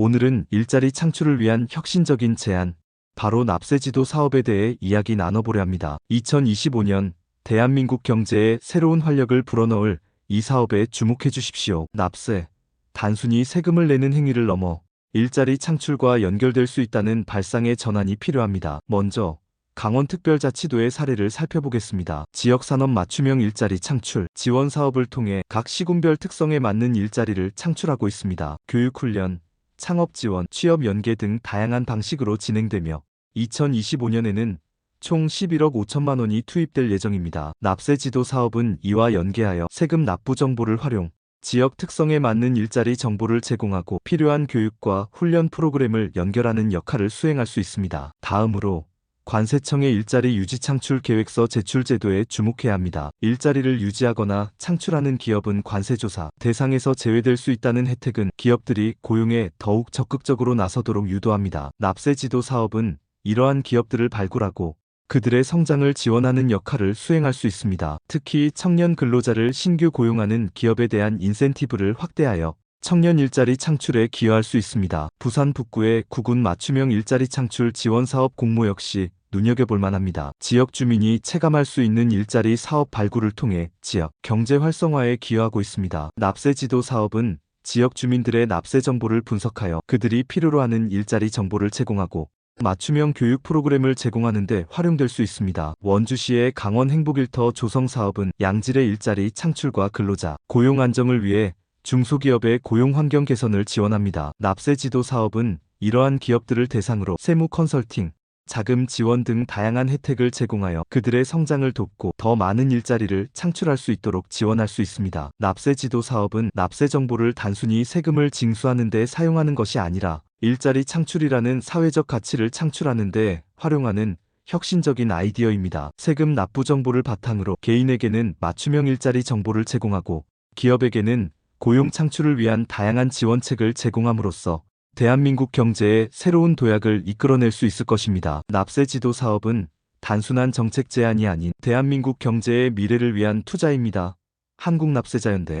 오늘은 일자리 창출을 위한 혁신적인 제안, 바로 납세지도 사업에 대해 이야기 나눠보려 합니다. 2025년 대한민국 경제에 새로운 활력을 불어넣을 이 사업에 주목해 주십시오. 납세, 단순히 세금을 내는 행위를 넘어 일자리 창출과 연결될 수 있다는 발상의 전환이 필요합니다. 먼저 강원특별자치도의 사례를 살펴보겠습니다. 지역산업 맞춤형 일자리 창출 지원 사업을 통해 각 시군별 특성에 맞는 일자리를 창출하고 있습니다. 교육훈련, 창업 지원, 취업 연계 등 다양한 방식으로 진행되며 2025년에는 총 11억 5천만 원이 투입될 예정입니다. 납세 지도 사업은 이와 연계하여 세금 납부 정보를 활용, 지역 특성에 맞는 일자리 정보를 제공하고 필요한 교육과 훈련 프로그램을 연결하는 역할을 수행할 수 있습니다. 다음으로 관세청의 일자리 유지 창출 계획서 제출 제도에 주목해야 합니다. 일자리를 유지하거나 창출하는 기업은 관세조사 대상에서 제외될 수 있다는 혜택은 기업들이 고용에 더욱 적극적으로 나서도록 유도합니다. 납세 지도 사업은 이러한 기업들을 발굴하고 그들의 성장을 지원하는 역할을 수행할 수 있습니다. 특히 청년 근로자를 신규 고용하는 기업에 대한 인센티브를 확대하여 청년 일자리 창출에 기여할 수 있습니다. 부산 북구의 구군 맞춤형 일자리 창출 지원 사업 공모 역시 눈여겨볼 만합니다. 지역 주민이 체감할 수 있는 일자리 사업 발굴을 통해 지역 경제 활성화에 기여하고 있습니다. 납세 지도 사업은 지역 주민들의 납세 정보를 분석하여 그들이 필요로 하는 일자리 정보를 제공하고 맞춤형 교육 프로그램을 제공하는 데 활용될 수 있습니다. 원주시의 강원 행복일터 조성 사업은 양질의 일자리 창출과 근로자 고용 안정을 위해 중소기업의 고용 환경 개선을 지원합니다. 납세 지도 사업은 이러한 기업들을 대상으로 세무 컨설팅, 자금 지원 등 다양한 혜택을 제공하여 그들의 성장을 돕고 더 많은 일자리를 창출할 수 있도록 지원할 수 있습니다. 납세 지도 사업은 납세 정보를 단순히 세금을 징수하는 데 사용하는 것이 아니라 일자리 창출이라는 사회적 가치를 창출하는 데 활용하는 혁신적인 아이디어입니다. 세금 납부 정보를 바탕으로 개인에게는 맞춤형 일자리 정보를 제공하고 기업에게는 고용 창출을 위한 다양한 지원책을 제공함으로써 대한민국 경제에 새로운 도약을 이끌어낼 수 있을 것입니다. 납세 지도 사업은 단순한 정책 제안이 아닌 대한민국 경제의 미래를 위한 투자입니다. 한국납세자연대